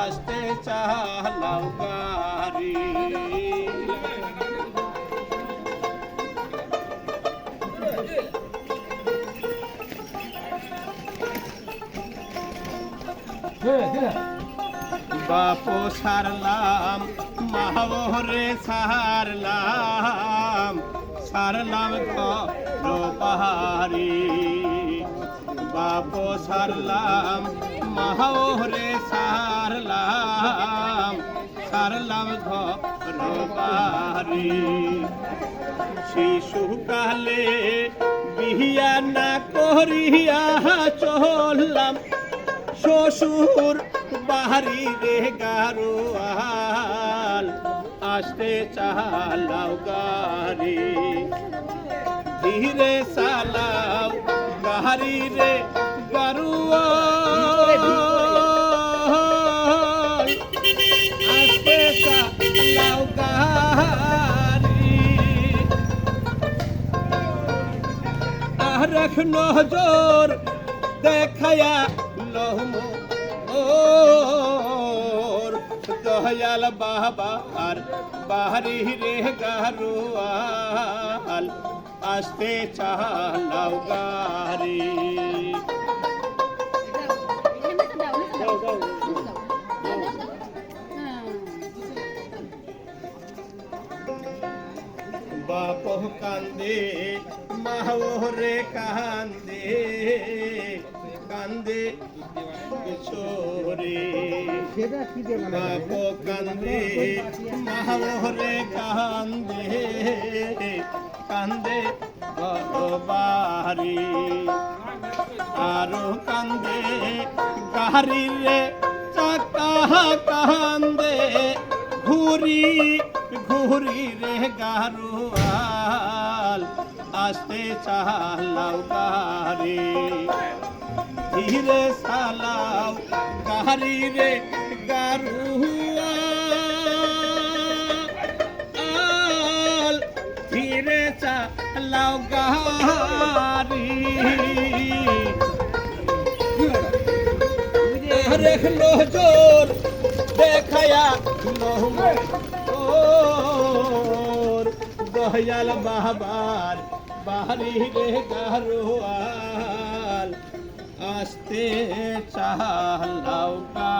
আসতে চালাও গাড়ি বাপ সারলাম মাহরে সারলাম সারলাম ঘর পাহাড়ি বাপ সারলাম মাহরে সারলাম সারলাম ঘর পাহাড়ি শিশুকালে বিহিয়া না করিয়া চললাম, শ্বশুর বাহারি রে গারোয়াল, আসতে চালাও গাড়ি। ধীরে চালাও গাড়ি রে রাখ নজর দেখায়া লহম ওর। দয়াল বাবার বাহারি রে গারুয়াল আসতে চালাও গাড়ি বাপ কান্দে মাহরে কান্দে কান্দে ছোরে বাপ কান্দে মাহরে কান্দে কান্দে বাড়ি। আরও কান্দে গাড়ি রে চাকা কান্দে, ঘুরি ঘুরি রে গারুয়াল আসতে চালাও গাড়ি ধীরে চালাও গাড়ি রে গারুয়াল ধীরে চালাও গাড়ি রেখ নজর দেখায়া ওর দয়াল বাবার বাড়ি রে গারোয়াল আসতে চালাও গাড়ি